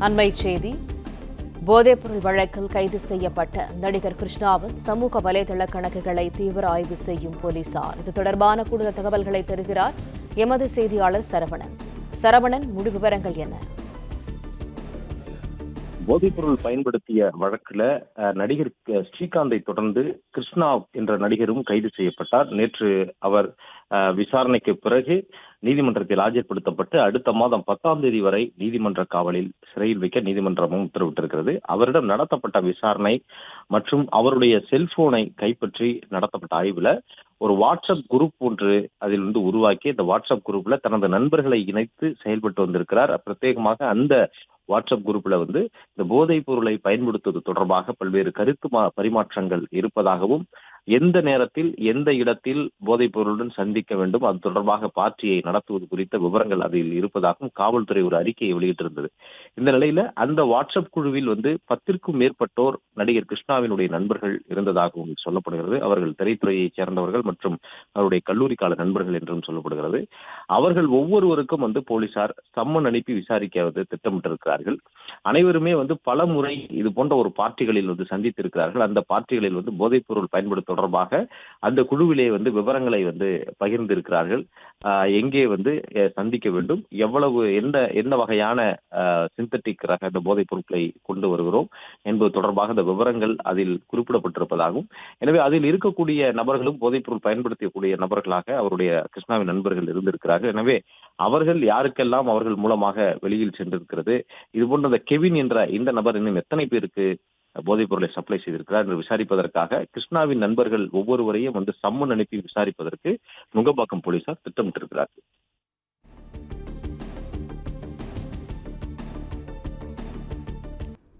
அண்மை செய்தி. போதைப்பொருள் வழக்கில் கைது செய்யப்பட்ட நடிகர் கிருஷ்ணாவின் சமூக வலைதள கணக்குகளை தீவிர ஆய்வு செய்யும் போலீசார். இது தொடர்பான கூடுதல் தகவல்களை தருகிறார் எமது செய்தியாளர் சரவணன். சரவணன் முழு விவரங்கள் என்ன? போதைப்பொருள் பயன்படுத்திய வழக்குல நடிகர் ஸ்ரீகாந்தை தொடர்ந்து கிருஷ்ணா என்ற நடிகரும் கைது செய்யப்பட்டார். நேற்று அவர் விசாரணைக்கு பிறகு நீதிமன்றத்தில் ஆஜர்படுத்தப்பட்டு அடுத்த மாதம் பத்தாம் தேதி வரை நீதிமன்ற காவலில் சிறையில் வைக்க நீதிமன்றமும் உத்தரவிட்டிருக்கிறது. அவரிடம் நடத்தப்பட்ட விசாரணை மற்றும் அவருடைய செல்போனை கைப்பற்றி நடத்தப்பட்ட ஆய்வுல ஒரு வாட்ஸ்அப் குரூப் ஒன்று அதில் வந்து உருவாக்கி இந்த வாட்ஸ்அப் குரூப்ல தனது நண்பர்களை இணைத்து செயல்பட்டு வந்திருக்கிறார். பிரத்யேகமாக அந்த வாட்ஸ்அப் குரூப்ல வந்து இந்த போதைப் பொருளை பயன்படுத்துவது தொடர்பாக பல்வேறு கருத்து மா- பரிமாற்றங்கள் இருப்பதாகவும் எந்த நேரத்தில் எந்த இடத்தில் போதைப் பொருளுடன் சந்திக்க வேண்டும் அது தொடர்பாக பார்ட்டியை நடத்துவது குறித்த விவரங்கள் அதில் இருப்பதாகவும் காவல்துறை ஒரு அறிக்கையை வெளியிட்டிருந்தது. இந்த நிலையில அந்த வாட்ஸ்அப் குழுவில் வந்து பத்திற்கும் மேற்பட்டோர் நடிகர் கிருஷ்ணாவினுடைய நண்பர்கள் இருந்ததாகவும் சொல்லப்படுகிறது. அவர்கள் திரைத்துறையைச் சேர்ந்தவர்கள் மற்றும் அவருடைய கல்லூரி கால நண்பர்கள் என்றும் சொல்லப்படுகிறது. அவர்கள் ஒவ்வொருவருக்கும் வந்து போலீசார் சம்மன் அனுப்பி விசாரிக்க வந்து திட்டமிட்டிருக்கிறார்கள். அனைவருமே வந்து பல முறை இது போன்ற ஒரு பார்ட்டிகளில் வந்து சந்தித்திருக்கிறார்கள். அந்த பார்ட்டிகளில் வந்து போதைப் பொருள் பயன்படுத்த தொடர்பாக அந்த குழுவிலே வந்து விவரங்களை வந்து பகிர்ந்திருக்கிறார்கள். ஆஹ் எங்கே வந்து சந்திக்க வேண்டும். எவ்வளவு எந்த எந்த வகையான சிந்தட்டிக் ரக இந்த போதைப் பொருட்களை கொண்டு வருகிறோம் என்பது தொடர்பாக அந்த விவரங்கள் அதில் குறிப்பிடப்பட்டிருப்பதாகவும் எனவே அதில் இருக்கக்கூடிய நபர்களும் போதைப் பொருள் அவருடைய நபர்களாக அவருடைய கிருஷ்ணாவின் நண்பர்கள் இருந்திருக்கிறார்கள். எனவே அவர்கள் யாருக்கெல்லாம் அவர்கள் மூலமாக வெளியில் சென்றிருக்கிறது? இது போன்ற இந்த கெவின் என்ற இந்த நபர் இன்னும் எத்தனை பேருக்கு போதைப் பொருளை சப்ளை செய்திருக்கிறார் என்று விசாரிப்பதற்காக கிருஷ்ணாவின் நண்பர்கள் ஒவ்வொருவரையும் வந்து சம்மன் அனுப்பி விசாரிப்பதற்கு நுங்கம்பாக்கம் போலீசார் திட்டமிட்டிருக்கிறார்கள்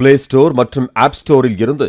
பிளே ஸ்டோர் மற்றும் ஆப் ஸ்டோரில் இருந்து